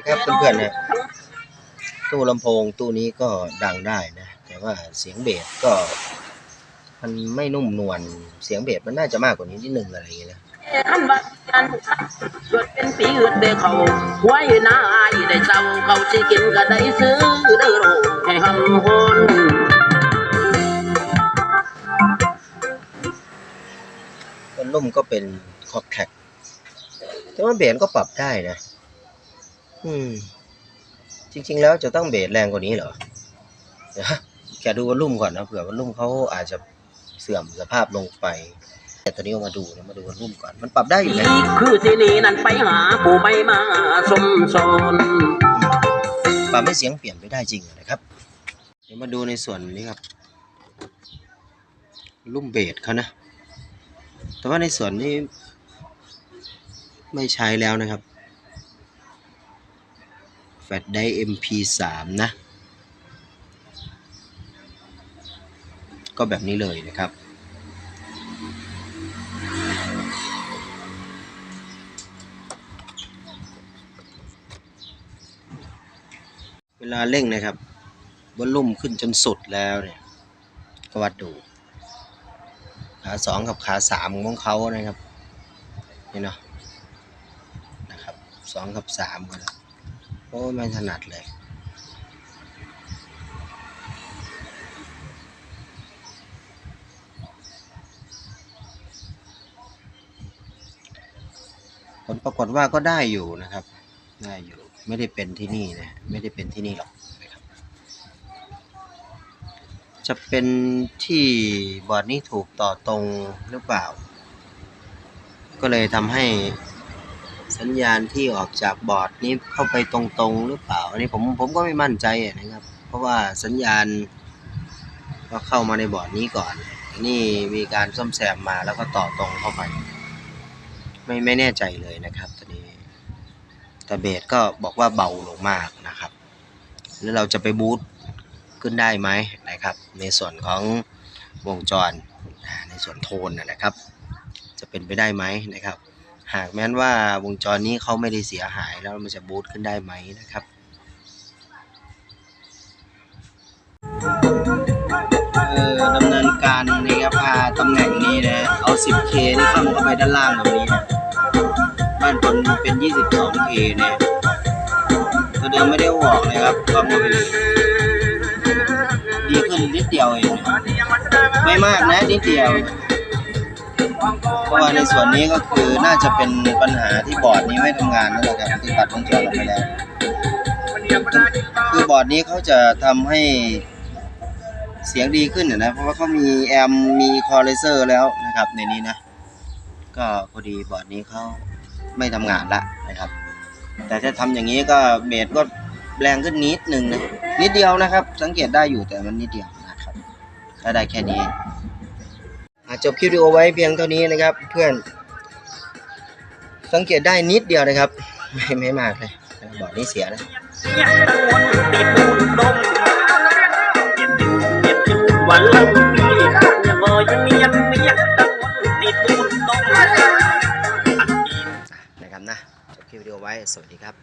นะครับเพื่อนๆนะตู้ลำโพงตู้นี้ก็ดังได้นะ แต่ว่าเสียงเบสก็มันไม่นุ่มนวลเสียงเบสมันน่าจะมากกว่านี้นิดนึงอะไรอย่างเงี้ยนะอันว่าอันเกิดเป็นปีอื่นเด้เขาไว้หน้าอายได้เจ้าเขาสิกินก็ได้ซื้อเด้อโลกให้หำฮอนต้นล่มก็เป็นคอร์ดแท็กแต่ว่าเบสก็ปรับได้นะ อืม จริง ๆ แล้วจะต้องเบสแรงกว่านี้เหรอเดี๋ยวแกดูวอลลุ่มก่อนนะเผื่อวอลลุ่มเขาอาจจะเสื่อมสภาพลงไป แต่ตอนนี้เอามาดูนะมาดูวอลลุ่มก่อน มันปรับได้อยู่นะคือที่นี่นั่นไปหาผู้ใบมาสมสอนปรับให้เสียงเปลี่ยนไปได้จริงนะครับ เดี๋ยวมาดูในส่วนนี้ครับลุ่มเบสเขานะ แต่ว่าในส่วนนี้ไม่ใช้แล้วนะครับแฟ ลชได MP3 นะ ก็แบบนี้เลยนะครับ เวลาเร่งนะครับวอลลุ่มขึ้นจนสุดแล้วเนี่ย ก็วัดดู ขาสองกับขาสามของเขานะครับ นี่เนาะนะครับสองกับสามกันแล้ว โอ้ไม่ถนัดเลยผลปรากฏว่าก็ได้อยู่นะครับ ได้อยู่ไม่ได้เป็นที่นี่นะไม่ได้เป็นที่นี่หรอกนะครับ จะเป็นที่บอร์ดนี้ถูกต่อตรงหรือเปล่า ก็เลยทำให้ สัญญาณที่ออกจากบอร์ดนี้เข้าไปตรงๆหรือเปล่า อันนี้ผมผมก็ไม่มั่นใจนะครับ เพราะว่าสัญญาณก็เข้ามาในบอร์ดนี้ก่อนอันนี้มีการซ่อมแซมมาแล้วก็ต่อตรงเข้าไป ไม่ไม่แน่ใจเลยนะครับตอนนี้แต่เบสก็บอกว่าเบาลงมากนะครับ แล้วเราจะไปบูตขึ้นได้ไหมนะครับ ในส่วนของวงจรในส่วนโทนนะครับ จะเป็นไปได้ไหมนะครับ หากแม้นว่าวงจรนี้เขาไม่ได้เสียหายแล้วมันจะบูตขึ้นได้ไหมนะครับเออดำเนินการนะครับพาตำแหน่งนี้นะ เอา 10K นี่เข้าเข้าไปด้านล่างแบบนี้นะบ้านคนเป็น 22K เนี่ยตัวเดิมไม่ได้เอาอกเลยครับก็ไม่เป็นดีขึ้นนิดเดียวเอง ไม่มากนะนิดเดียว เพราะว่าในส่วนนี้ก็คือน่าจะเป็นปัญหาที่บอร์ดนี้ไม่ทำงานนั่นแหละครับที่ตัดวงจรออกไปแล้ว คือบอร์ดนี้เขาจะทำให้เสียงดีขึ้นนะนะเพราะว่าเขามีแอมมีคอเลเซอร์แล้วนะครับในนี้นะ ก็พอดีบอร์ดนี้เขาไม่ทำงานละนะครับ แต่ถ้าทำอย่างนี้ก็เบสก็แรงขึ้นนิดหนึ่งนะนิดเดียวนะครับ สังเกตได้อยู่แต่มันนิดเดียวนะครับถ้าได้แค่นี้ จบคลิปวิดีโอไว้เพียงเท่านี้นะครับ เพื่อน สังเกตได้นิดเดียวนะครับ ไม่ไม่มากเลยบอร์ดนี้เสียนะวันละมียังเอยเมียนเมียตะวนติดมูลดมอันดีนะครับนะจบคลิปวิดีโอไว้ สวัสดีครับ